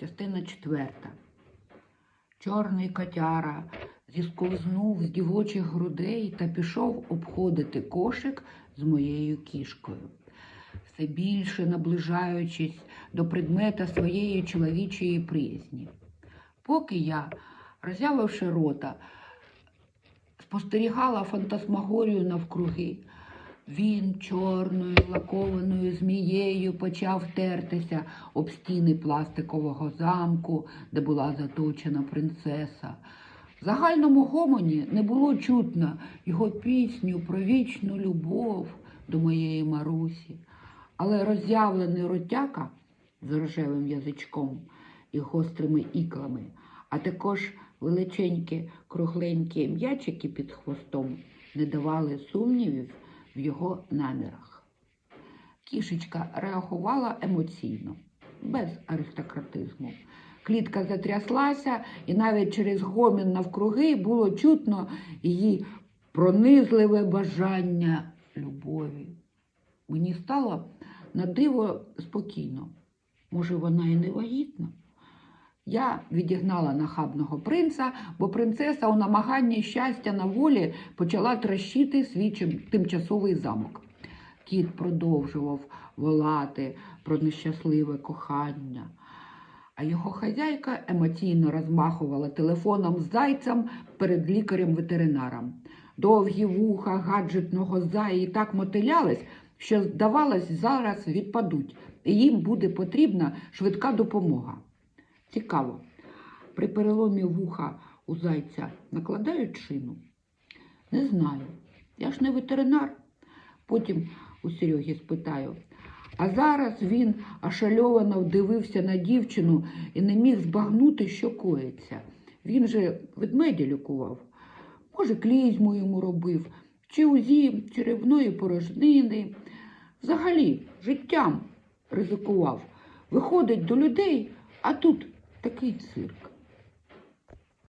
Частина четверта. Чорний котяра зісковзнув з дівочих грудей та пішов обходити кошик з моєю кішкою, все більше наближаючись до предмета своєї чоловічої приязні. Поки я, роззявивши рота, спостерігала фантасмагорію навкруги, він чорною лакованою змією почав тертися об стіни пластикового замку, де була заточена принцеса. В загальному гомоні не було чутно його пісню про вічну любов до моєї Марусі, але роззявлений ротяка з рожевим язичком і гострими іклами, а також величенькі кругленькі м'ячики під хвостом не давали сумнівів в його намірах. Кішечка реагувала емоційно, без аристократизму. Клітка затряслася, і навіть через гомін навкруги було чутно її пронизливе бажання любові. Мені стало на диво спокійно. Може, вона і не вагітна? Я відігнала нахабного принца, бо принцеса у намаганні щастя на волі почала трощити свій тимчасовий замок. Кіт продовжував волати про нещасливе кохання, а його хазяйка емоційно розмахувала телефоном з зайцем перед лікарем-ветеринаром. Довгі вуха гаджетного заї так мотилялись, що, здавалось, зараз відпадуть, і їм буде потрібна швидка допомога. Цікаво, при переломі вуха у зайця накладають шину? Не знаю. Я ж не ветеринар. Потім у Сереги спитаю. А зараз він ошальовано вдивився на дівчину і не міг збагнути, що коїться. Він же ведмедя лікував. Може, клізму йому робив, чи узі черевної порожнини. Взагалі, життям ризикував. Виходить до людей, а тут такий цирк.